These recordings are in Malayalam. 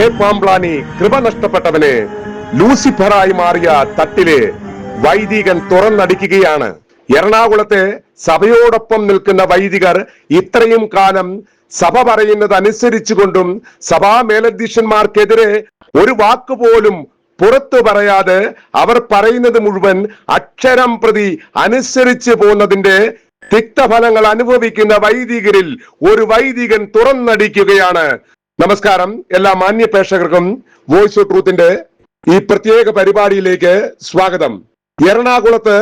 കെ പാംപ്ലാനി കൃപ നഷ്ടപ്പെട്ടവന് ലൂസിഫറായി മാറിയ തട്ടിൽ വൈദികൻ തുറന്നടിക്കുകയാണ്. എറണാകുളത്തെ സഭയോടൊപ്പം നിൽക്കുന്ന വൈദികർ ഇത്രയും കാലം സഭ പറയുന്നത് അനുസരിച്ചു കൊണ്ടും സഭാ മേലധ്യക്ഷന്മാർക്കെതിരെ ഒരു വാക്ക് പോലും പുറത്തു പറയാതെ അവർ പറയുന്നത് മുഴുവൻ അക്ഷരം പ്രതി അനുസരിച്ച് പോകുന്നതിന്റെ തിക്തഫലങ്ങൾ അനുഭവിക്കുന്ന വൈദികരിൽ ഒരു വൈദികൻ തുറന്നടിക്കുകയാണ്. നമസ്കാരം. എല്ലാ മാന്യ പ്രേക്ഷകർക്കും വോയിസ് ഓഫ് ട്രൂത്തിന്റെ ഈ പ്രത്യേക പരിപാടിയിലേക്ക് സ്വാഗതം. എറണാകുളത്ത്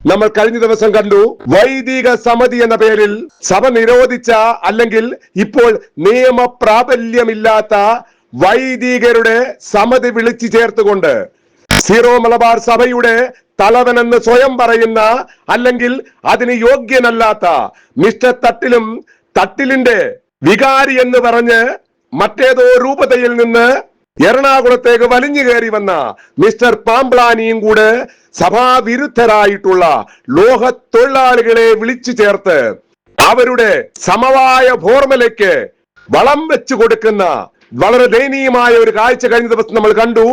നമ്മൾ കഴിഞ്ഞ ദിവസം കണ്ടു വൈദിക സമിതി എന്ന പേരിൽ സഭ നിരോധിച്ച അല്ലെങ്കിൽ ഇപ്പോൾ നിയമ പ്രാബല്യമില്ലാത്ത വൈദികരുടെ സമിതി വിളിച്ചു ചേർത്തുകൊണ്ട് സീറോ മലബാർ സഭയുടെ തലവനെന്ന് സ്വയം പറയുന്ന അല്ലെങ്കിൽ അതിന് യോഗ്യനല്ലാത്ത മിസ്റ്റർ തട്ടിലും തട്ടിലിന്റെ വികാരി എന്ന് പറഞ്ഞ് മറ്റേതോ രൂപതയിൽ നിന്ന് എറണാകുളത്തേക്ക് വലിഞ്ഞു കയറി വന്ന മിസ്റ്റർ പാംബ്ലാനിയും കൂടെ സഭാവിരുദ്ധരായിട്ടുള്ള ലോക തൊഴിലാളികളെ വിളിച്ചു ചേർത്ത് അവരുടെ സമവായ ഫോർമുലയ്ക്ക് വളം വെച്ചു കൊടുക്കുന്ന വളരെ ദയനീയമായ ഒരു കാഴ്ച കഴിഞ്ഞ ദിവസം നമ്മൾ കണ്ടു.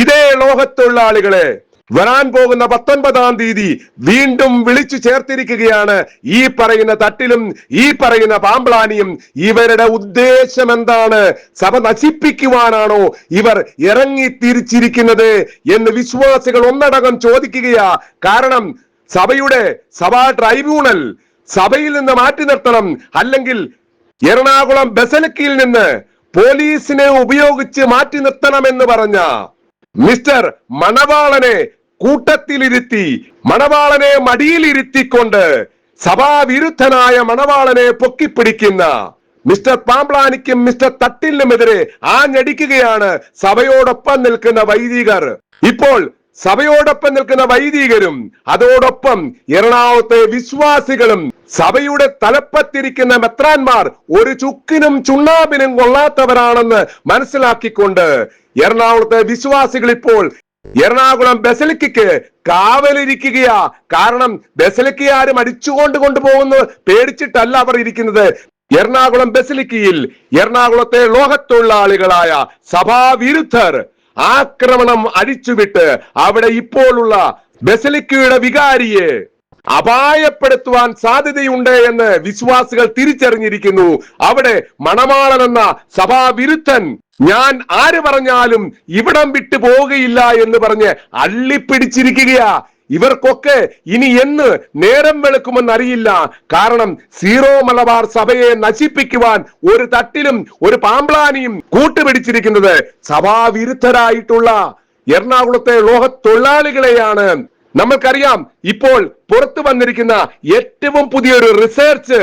ഇതേ ലോകത്തൊഴിലാളികളെ വരാൻ പോകുന്ന പത്തൊൻപതാം തീയതി വീണ്ടും വിളിച്ചു ചേർത്തിരിക്കുകയാണ്. ഈ പറയുന്ന തട്ടിലും ഈ പറയുന്ന പാമ്പ്ലാനിയും ഇവരുടെ ഉദ്ദേശം എന്താണ്? സഭ നശിപ്പിക്കുവാനാണോ ഇവർ ഇറങ്ങി തിരിച്ചിരിക്കുന്നത് എന്ന് വിശ്വാസികൾ ഒന്നടങ്കം ചോദിക്കുകയാ. കാരണം സഭയുടെ സഭാ ട്രൈബ്യൂണൽ സഭയിൽ നിന്ന് മാറ്റി നിർത്തണം. അല്ലെങ്കിൽ എറണാകുളം ബസലക്കിയിൽ നിന്ന് പോലീസിനെ ഉപയോഗിച്ച് മാറ്റി നിർത്തണമെന്ന് പറഞ്ഞ. മിസ്റ്റർ മണവാളനെ കൂട്ടത്തിലിരുത്തി മണവാളനെ മടിയിലിരുത്തിക്കൊണ്ട് സഭാവിരുദ്ധനായ മണവാളനെ പൊക്കിപ്പിടിക്കുന്ന മിസ്റ്റർ പാംപ്ലാനിക്കും മിസ്റ്റർ തട്ടിലിനുമെതിരെ ആഞ്ഞടിക്കുകയാണ് സഭയോടൊപ്പം നിൽക്കുന്ന വൈദികർ. ഇപ്പോൾ സഭയോടൊപ്പം നിൽക്കുന്ന വൈദികരും അതോടൊപ്പം എറണാകുളത്തെ വിശ്വാസികളും സഭയുടെ തലപ്പത്തിരിക്കുന്ന മെത്രാന്മാർ ഒരു ചുക്കിനും ചുണ്ണാമ്പിനും കൊള്ളാത്തവരാണെന്ന് മനസ്സിലാക്കിക്കൊണ്ട് എറണാകുളത്തെ വിശ്വാസികൾ ഇപ്പോൾ എറണാകുളം ബസലിക്കയ്ക്ക് കാവലിരിക്കുകയാ. കാരണം ബസലിക്ക ആരും അടിച്ചുകൊണ്ട് കൊണ്ടുപോകുന്നു പേടിച്ചിട്ടല്ല അവർ ഇരിക്കുന്നത്. എറണാകുളം ബസലിക്കയിൽ എറണാകുളത്തെ ലോകത്തൊഴിലാളികളായ സഭാവിരുദ്ധർ ആക്രമണം അടിച്ചുവിട്ട് അവിടെ ഇപ്പോഴുള്ള ബസലിക്കയുടെ വികാരിയെ അപായപ്പെടുത്തുവാൻ സാധ്യതയുണ്ട് എന്ന് വിശ്വാസികൾ തിരിച്ചറിഞ്ഞിരിക്കുന്നു. അവിടെ മണമാളൻ എന്ന സഭാവിരുദ്ധൻ ഞാൻ ആര് പറഞ്ഞാലും ഇവിടം വിട്ടു പോവുകയില്ല എന്ന് പറഞ്ഞ് അള്ളിപ്പിടിച്ചിരിക്കുകയാ. ഇവർക്കൊക്കെ ഇനി എന്ന് നേരം വെളുക്കുമെന്ന് അറിയില്ല കാരണം സീറോ മലബാർ സഭയെ നശിപ്പിക്കുവാൻ ഒരു തട്ടിലും ഒരു പാമ്പ്ലാനിയും കൂട്ടുപിടിച്ചിരിക്കുന്നത് സഭാവിരുദ്ധരായിട്ടുള്ള എറണാകുളത്തെ ലോക തൊഴിലാളികളെയാണ് നമ്മൾക്കറിയാം ഇപ്പോൾ പുറത്തു വന്നിരിക്കുന്ന ഏറ്റവും പുതിയൊരു റിസർച്ച്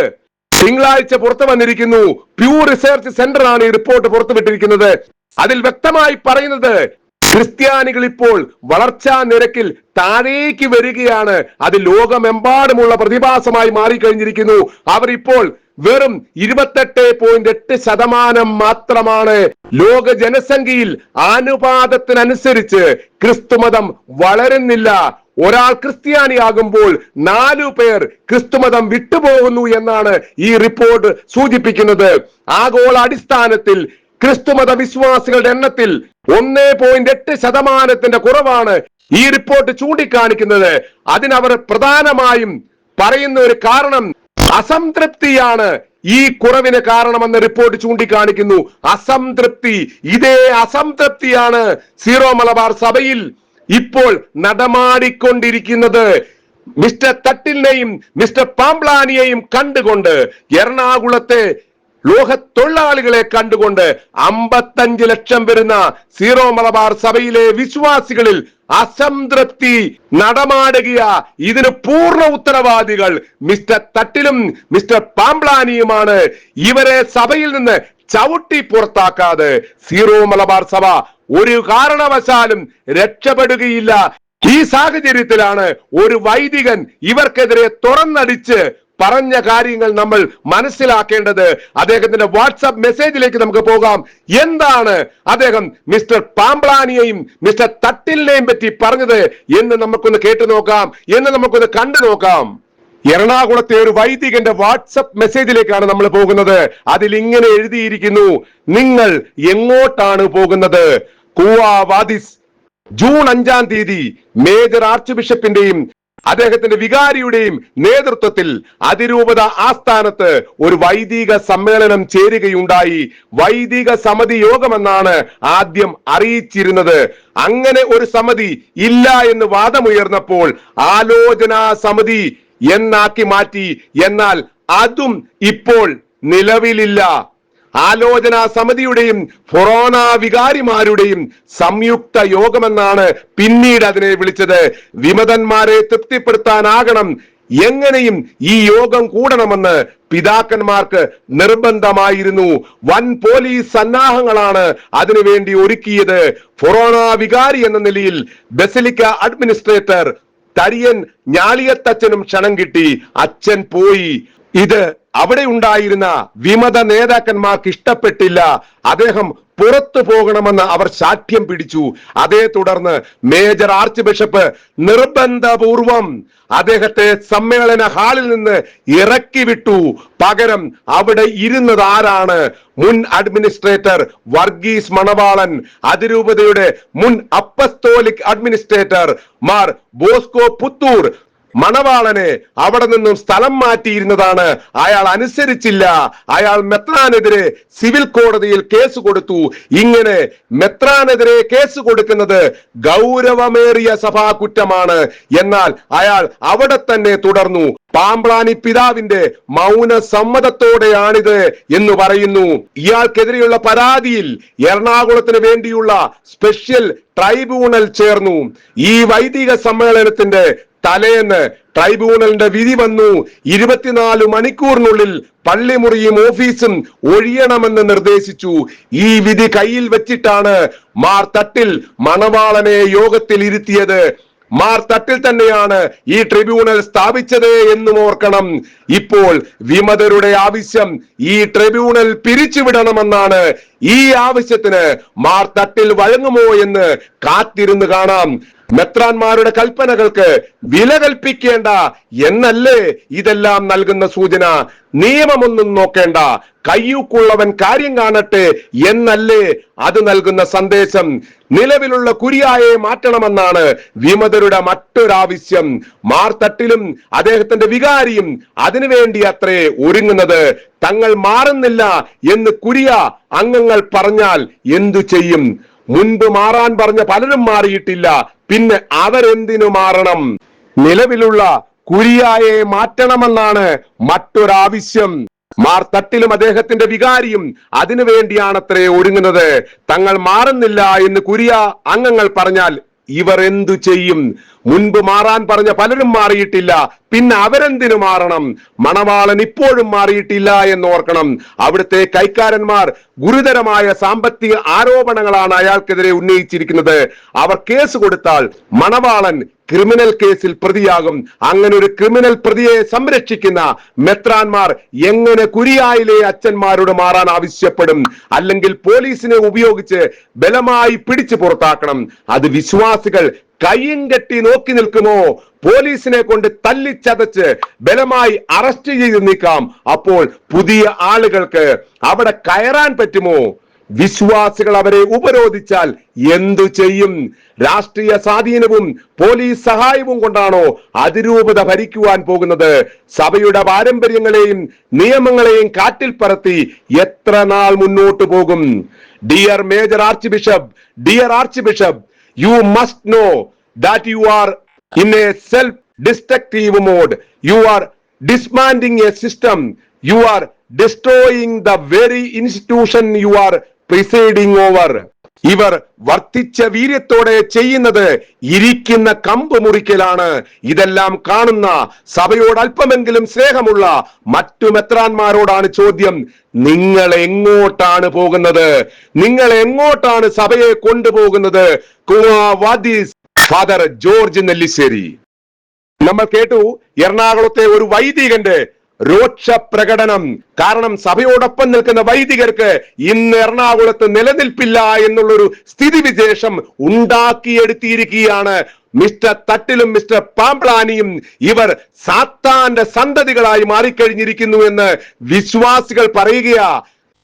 തിങ്കളാഴ്ച പുറത്തു വന്നിരിക്കുന്നു. പ്യൂ റിസർച്ച് സെന്റർ ആണ് ഈ റിപ്പോർട്ട് പുറത്തുവിട്ടിരിക്കുന്നത് അതിൽ വ്യക്തമായി പറയുന്നത് ക്രിസ്ത്യാനികൾ ഇപ്പോൾ വളർച്ചാ നിരക്കിൽ താഴേക്ക് വരികയാണ്. അത് ലോകമെമ്പാടുമുള്ള പ്രതിഭാസമായി മാറിക്കഴിഞ്ഞിരിക്കുന്നു. അവർ ഇപ്പോൾ വെറും ഇരുപത്തെട്ട് പോയിന്റ് എട്ട് ശതമാനം മാത്രമാണ് ലോക ജനസംഖ്യയിൽ ആനുപാതത്തിനനുസരിച്ച് ക്രിസ്തുമതം വളരുന്നില്ല. ഒരാൾ ക്രിസ്ത്യാനിയാകുമ്പോൾ നാലു പേർ ക്രിസ്തുമതം വിട്ടുപോകുന്നു എന്നാണ് ഈ റിപ്പോർട്ട് സൂചിപ്പിക്കുന്നത്. ആഗോള അടിസ്ഥാനത്തിൽ ക്രിസ്തുമത വിശ്വാസികളുടെ എണ്ണത്തിൽ ഒന്നേ പോയിന്റ് എട്ട് ശതമാനത്തിന്റെ കുറവാണ് ഈ റിപ്പോർട്ട് ചൂണ്ടിക്കാണിക്കുന്നത്. അതിനവർ പ്രധാനമായും പറയുന്ന ഒരു കാരണം അസംതൃപ്തിയാണ് ഈ കുറവിന് കാരണമെന്ന് റിപ്പോർട്ട് ചൂണ്ടിക്കാണിക്കുന്നു. അസംതൃപ്തി. ഇതേ അസംതൃപ്തിയാണ് സീറോ മലബാർ സഭയിൽ ഇപ്പോൾ നടമാടിക്കൊണ്ടിരിക്കുന്നത് മിസ്റ്റർ തട്ടിലിനെയും മിസ്റ്റർ പാംബ്ലാനിയെയും കണ്ടുകൊണ്ട് എറണാകുളത്തെ ലോക തൊഴിലാളികളെ കണ്ടുകൊണ്ട് അമ്പത്തഞ്ച് ലക്ഷം വരുന്ന സീറോ മലബാർ സഭയിലെ വിശ്വാസികളിൽ അസംതൃപ്തി നടമാടുകയ ഇതിന് പൂർണ ഉത്തരവാദികൾ മിസ്റ്റർ തട്ടിലും മിസ്റ്റർ പാംബ്ലാനിയുമാണ്. ഇവരെ സഭയിൽ നിന്ന് ചവിട്ടി പുറത്താക്കാതെ സീറോ മലബാർ സഭ ഒരു കാരണവശാലും രക്ഷപ്പെടുകയില്ല. ഈ സാഹചര്യത്തിലാണ് ഒരു വൈദികൻ ഇവർക്കെതിരെ തുറന്നടിച്ച് പറഞ്ഞ കാര്യങ്ങൾ നമ്മൾ മനസ്സിലാക്കേണ്ടത്. അദ്ദേഹത്തിന്റെ വാട്സാപ്പ് മെസ്സേജിലേക്ക് നമുക്ക് പോകാം. എന്താണ് അദ്ദേഹം മിസ്റ്റർ പാമ്പ്ലാനിയെയും മിസ്റ്റർ തട്ടിലിനെയും പറ്റി പറഞ്ഞത് എന്ന് നമുക്കൊന്ന് കേട്ടു നോക്കാം. എന്ന് നമുക്കൊന്ന് കണ്ടു നോക്കാം. എറണാകുളത്തെ ഒരു വൈദികന്റെ വാട്സപ്പ് മെസ്സേജിലേക്കാണ് നമ്മൾ പോകുന്നത്. അതിൽ ഇങ്ങനെ എഴുതിയിരിക്കുന്നു നിങ്ങൾ എങ്ങോട്ടാണ് പോകുന്നത്? കൂവാവാദിസ് ജൂൺ അഞ്ചാം തീയതി മേജർ ആർച്ച് ബിഷപ്പിന്റെയും അദ്ദേഹത്തിന്റെ വികാരിയുടെയും നേതൃത്വത്തിൽ അതിരൂപത ആസ്ഥാനത്ത് ഒരു വൈദിക സമ്മേളനം ചേരുകയുണ്ടായി. വൈദിക സമിതി യോഗമെന്നാണ് ആദ്യം അറിയിച്ചിരുന്നത്. അങ്ങനെ ഒരു സമിതി ഇല്ല എന്ന് വാദമുയർന്നപ്പോൾ ആലോചനാ സമിതി എന്നാക്കി മാറ്റി. എന്നാൽ അതും ഇപ്പോൾ നിലവിലില്ല. ആലോചനാ സമിതിയുടെയും ഫൊറോണ വികാരിമാരുടെയും സംയുക്ത യോഗമെന്നാണ് പിന്നീട് അതിനെ വിളിച്ചത്. വിമതന്മാരെ തൃപ്തിപ്പെടുത്താനാകണം. എങ്ങനെയും ഈ യോഗം കൂടണമെന്ന് പിതാക്കന്മാർക്ക് നിർബന്ധമായിരുന്നു. വൻ പോലീസ് സന്നാഹങ്ങളാണ് അതിനുവേണ്ടി ഒരുക്കിയത്. ഫൊറോണ വികാരി എന്ന നിലയിൽ ബസിലിക്ക അഡ്മിനിസ്ട്രേറ്റർ തരിയൻ ഞാളിയത്തച്ഛനും ക്ഷണം കിട്ടി. അച്ഛൻ പോയി. ഇത് അവിടെ ഉണ്ടായിരുന്ന വിമത നേതാക്കന്മാർക്ക് ഇഷ്ടപ്പെട്ടില്ല. അദ്ദേഹം പുറത്തു പോകണമെന്ന് അവർ ശാഠ്യം പിടിച്ചു. അതേ തുടർന്ന് മേജർ ആർച്ച് ബിഷപ്പ് നിർബന്ധപൂർവം അദ്ദേഹത്തെ സമ്മേളന ഹാളിൽ നിന്ന് ഇറക്കി വിട്ടു. പകരം അവിടെ ഇരുന്നത് ആരാണ്? മുൻ അഡ്മിനിസ്ട്രേറ്റർ വർഗീസ് മണവാളൻ അതിരൂപതയുടെ മുൻ apostolic administrator Mar Bosco Puthur മണവാളനെ അവിടെ നിന്നും സ്ഥലം മാറ്റിയിരുന്നതാണ്. അയാൾ അനുസരിച്ചില്ല. അയാൾ മെത്രാനെതിരെ സിവിൽ കോടതിയിൽ കേസ് കൊടുത്തു. ഇങ്ങനെ മെത്രാനെതിരെ കേസ് കൊടുക്കുന്നത് ഗൗരവമേറിയ സഭാ കുറ്റമാണ് എന്നാൽ അയാൾ അവിടെ തന്നെ തുടർന്നു. പാമ്പ്ളാനി പിതാവിന്റെ മൗന സമ്മതത്തോടെയാണിത് എന്ന് പറയുന്നു. ഇയാൾക്കെതിരെയുള്ള പരാതിയിൽ എറണാകുളത്തിന് വേണ്ടിയുള്ള സ്പെഷ്യൽ ട്രൈബ്യൂണൽ ചേർന്നു. ഈ വൈദിക സമ്മേളനത്തിന്റെ തലേന്ന് ട്രൈബ്യൂണലിന്റെ വിധി വന്നു. ഇരുപത്തിനാല് മണിക്കൂറിനുള്ളിൽ പള്ളിമുറിയും ഓഫീസും ഒഴിയണമെന്ന് നിർദ്ദേശിച്ചു. ഈ വിധി കയ്യിൽ വെച്ചിട്ടാണ് മാർ തട്ടിൽ മണവാളനെ യോഗത്തിൽ ഇരുത്തിയത്. മാർ തട്ടിൽ തന്നെയാണ് ഈ ട്രിബ്യൂണൽ സ്ഥാപിച്ചത് എന്നും ഓർക്കണം. ഇപ്പോൾ വിമതരുടെ ആവശ്യം ഈ ട്രിബ്യൂണൽ പിരിച്ചുവിടണമെന്നാണ്. ഈ ആവശ്യത്തിന് മാർ തട്ടിൽ വഴങ്ങുമോ എന്ന് കാത്തിരുന്ന് കാണാം. മെത്രാന്മാരുടെ കൽപ്പനകൾക്ക് വില കൽപ്പിക്കേണ്ട എന്നല്ലേ ഇതെല്ലാം നൽകുന്ന സൂചന? നിയമമൊന്നും നോക്കേണ്ട. കയ്യൂക്കുള്ളവൻ കാര്യം കാണട്ടെ എന്നല്ലേ അത് നൽകുന്ന സന്ദേശം? നിലവിലുള്ള കുരിയായെ മാറ്റണമെന്നാണ് വിമതരുടെ മറ്റൊരാവശ്യം. മാർത്തട്ടിലും അദ്ദേഹത്തിന്റെ വികാരിയും അതിനുവേണ്ടി അത്രേ ഒരുങ്ങുന്നത്. തങ്ങൾ മാറുന്നില്ല എന്ന് കുരിയ അംഗങ്ങൾ പറഞ്ഞാൽ എന്തു ചെയ്യും? മുൻപ് മാറാൻ പറഞ്ഞ പലരും മാറിയിട്ടില്ല. പിന്നെ അവരെന്തിനു മാറണം? നിലവിലുള്ള കുരിയായെ മാറ്റണമെന്നാണ് മറ്റൊരാവശ്യം. മാർ തട്ടിലും അദ്ദേഹത്തിന്റെ വികാരിയും അതിനു വേണ്ടിയാണത്രേ ഒരുങ്ങുന്നത്. തങ്ങൾ മാറുന്നില്ല എന്ന് കുരിയ അംഗങ്ങൾ പറഞ്ഞാൽ ഇവർ എന്തു ചെയ്യും? മുൻപ് മാറാൻ പറഞ്ഞ പലരും മാറിയിട്ടില്ല. പിന്നെ അവരെന്തിനു മാറണം? മണവാളൻ ഇപ്പോഴും മാറിയിട്ടില്ല എന്ന് ഓർക്കണം അവിടുത്തെ കൈക്കാരന്മാർ ഗുരുതരമായ സാമ്പത്തിക ആരോപണങ്ങളാണ് അയാൾക്കെതിരെ ഉന്നയിച്ചിരിക്കുന്നത്. അവർ കേസ് കൊടുത്താൽ മണവാളൻ ക്രിമിനൽ കേസിൽ പ്രതിയാകും. അങ്ങനെ ഒരു ക്രിമിനൽ പ്രതിയെ സംരക്ഷിക്കുന്ന മെത്രാന്മാർ എങ്ങനെ കുരിയായിലെ അച്ഛന്മാരോട് മാറാൻ ആവശ്യപ്പെടും? അല്ലെങ്കിൽ പോലീസിനെ ഉപയോഗിച്ച് ബലമായി പിടിച്ചു പുറത്താക്കണം? അത് വിശ്വാസികൾ കയ്യും കെട്ടി നോക്കി നിൽക്കുമോ? പോലീസിനെ കൊണ്ട് തല്ലിച്ചതച്ച് ബലമായി അറസ്റ്റ് ചെയ്ത് നീക്കാം. അപ്പോൾ പുതിയ ആളുകൾക്ക് അവിടെ കയറാൻ പറ്റുമോ? വിശ്വാസികൾ അവരെ ഉപരോധിച്ചാൽ എന്തു ചെയ്യും? രാഷ്ട്രീയ സ്വാധീനവും പോലീസ് സഹായവും കൊണ്ടാണോ അതിരൂപത ഭരിക്കുവാൻ പോകുന്നത്? സഭയുടെ പാരമ്പര്യങ്ങളെയും നിയമങ്ങളെയും കാറ്റിൽ പറത്തി എത്ര നാൾ മുന്നോട്ട് പോകും? Dear major archbishop dear archbishop you must know that you are in a self destructive mode you are dismantling a system you are destroying the very institution you are presiding over. ഇവർ വർത്തിച്ച വീര്യത്തോടെ ചെയ്യുന്നത് ഇരിക്കുന്ന കമ്പ് മുറിക്കലാണ്. ഇതെല്ലാം കാണുന്ന സഭയോട് അല്പമെങ്കിലും സ്നേഹമുള്ള മറ്റു മെത്രാന്മാരോടാണ് ചോദ്യം. നിങ്ങൾ എങ്ങോട്ടാണ് പോകുന്നത്? നിങ്ങൾ എങ്ങോട്ടാണ് സഭയെ കൊണ്ടുപോകുന്നത്? Father George Nellissery. നമ്മൾ കേട്ടു എറണാകുളത്തെ ഒരു വൈദികന്റെ രോക്ഷ പ്രകടനം കാരണം സഭയോടൊപ്പം നിൽക്കുന്ന വൈദികർക്ക് ഇന്ന് എറണാകുളത്ത് നിലനിൽപ്പില്ല എന്നുള്ളൊരു സ്ഥിതിവിശേഷം ഉണ്ടാക്കിയെടുത്തിയിരിക്കുകയാണ് മിസ്റ്റർ തട്ടിലും മിസ്റ്റർ പാമ്പ്ലാനിയും ഇവർ സാത്താന്റെ സന്തതികളായി മാറിക്കഴിഞ്ഞിരിക്കുന്നു എന്ന് വിശ്വാസികൾ പറയുകയാ.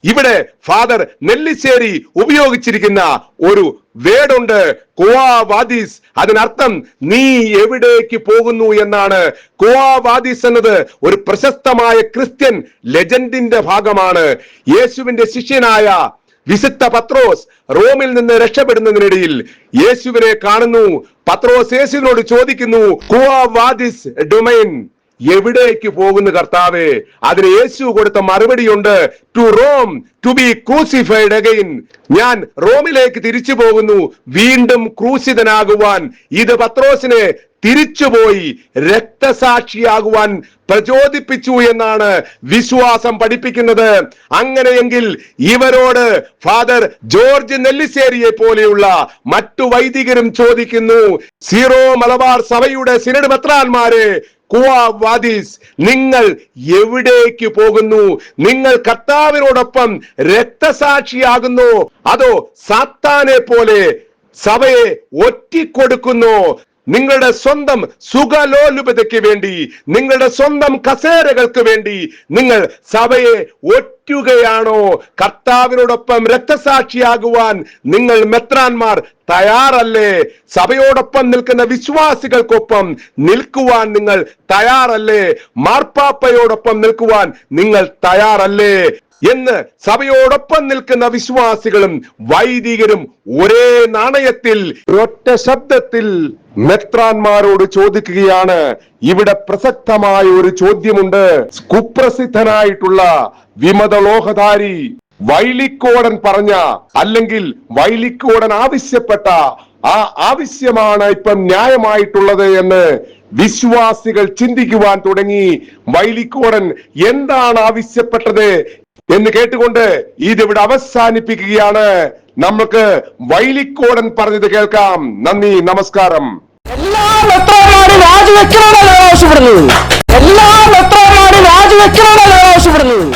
ഇവിടെ ഫാദർ നെല്ലിശ്ശേരി ഉപയോഗിച്ചിരിക്കുന്ന ഒരു വേടുണ്ട്. കുവാവാദീസ്. അതിനർത്ഥം നീ എവിടേക്ക് പോകുന്നു എന്നാണ്. കുവാവാദീസ് എന്നത് ഒരു പ്രശസ്തമായ ക്രിസ്ത്യൻ ലെജൻഡിന്റെ ഭാഗമാണ്. യേശുവിന്റെ ശിഷ്യനായ വിശുദ്ധ പത്രോസ് റോമിൽ നിന്ന് രക്ഷപ്പെടുന്നതിനിടയിൽ യേശുവിനെ കാണുന്നു. പത്രോസ് യേശുവിനോട് ചോദിക്കുന്നു കുവാവാദിസ് ഡൊമൈൻ എവിടേക്ക് പോകുന്നു കർത്താവേ? അതിന് യേശു കൊടുത്ത മറുപടിയുണ്ട് to Rome to be crucified again ഞാൻ റോമിലേക്ക് തിരിച്ചു പോകുന്നു വീണ്ടും ക്രൂശിതനാകുവാൻ. ഇത് പത്രോസിനെ തിരിച്ചുപോയി രക്തസാക്ഷിയാകുവാൻ പ്രചോദിപ്പിച്ചു എന്നാണ് വിശ്വാസം പഠിപ്പിക്കുന്നത്. അങ്ങനെയെങ്കിൽ ഇവരോട് ഫാദർ ജോർജ് നെല്ലിശ്ശേരിയെ പോലെയുള്ള മറ്റു വൈദികരും ചോദിക്കുന്നു സീറോ മലബാർ സഭയുടെ സിനഡ് മെത്രാന്മാരെ കുവാവാദീസ് നിങ്ങൾ എവിടേക്ക് പോകുന്നു? നിങ്ങൾ കർത്താവിനോടൊപ്പം രക്തസാക്ഷിയാകുന്നു. അതോ സാത്താനെ പോലെ സഭയെ ഒറ്റിക്കൊടുക്കുന്നു? നിങ്ങളുടെ സ്വന്തം സുഖലോലുപതയ്ക്ക് വേണ്ടി നിങ്ങളുടെ സ്വന്തം കസേരകൾക്ക് വേണ്ടി നിങ്ങൾ സഭയെ ഒറ്റുകയാണോ? കർത്താവിനോടൊപ്പം രക്തസാക്ഷിയാകുവാൻ നിങ്ങൾ മെത്രാന്മാർ തയ്യാറല്ലേ? സഭയോടൊപ്പം നിൽക്കുന്ന വിശ്വാസികൾക്കൊപ്പം നിൽക്കുവാൻ നിങ്ങൾ തയ്യാറല്ലേ? മാർപ്പാപ്പയോടൊപ്പം നിൽക്കുവാൻ നിങ്ങൾ തയ്യാറല്ലേ? എന്ന് സഭയോടൊപ്പം നിൽക്കുന്ന വിശ്വാസികളും വൈദികരും ഒരേ നാണയത്തിൽ ഒറ്റ ശബ്ദത്തിൽ മെത്രാന്മാരോട് ചോദിക്കുകയാണ്. ഇവിടെ പ്രസക്തമായ ഒരു ചോദ്യമുണ്ട്. കുപ്രസിദ്ധനായിട്ടുള്ള വിമതലോഹധാരി വൈലിക്കോടൻ പറഞ്ഞ അല്ലെങ്കിൽ വൈലിക്കോടൻ ആവശ്യപ്പെട്ട ആ ആവശ്യമാണ് ഇപ്പം ന്യായമായിട്ടുള്ളത് എന്ന് വിശ്വാസികൾ ചിന്തിക്കുവാൻ തുടങ്ങി. വൈലിക്കോടൻ എന്താണ് ആവശ്യപ്പെട്ടത്? എന്ന് കേട്ടുകൊണ്ട് ഇതിവിടെ അവസാനിപ്പിക്കുകയാണ്. നമുക്ക് വൈലിക്കോടൻ പറഞ്ഞത് കേൾക്കാം. നന്ദി നമസ്കാരം. എല്ലാ മെത്രോമാരും രാജിവെക്കണമെന്നാണ് ആവശ്യപ്പെടുന്നത്. എല്ലാ മെത്രോമാരും രാജിവെക്കണമെന്നാണ് ആവശ്യപ്പെടുന്നത്.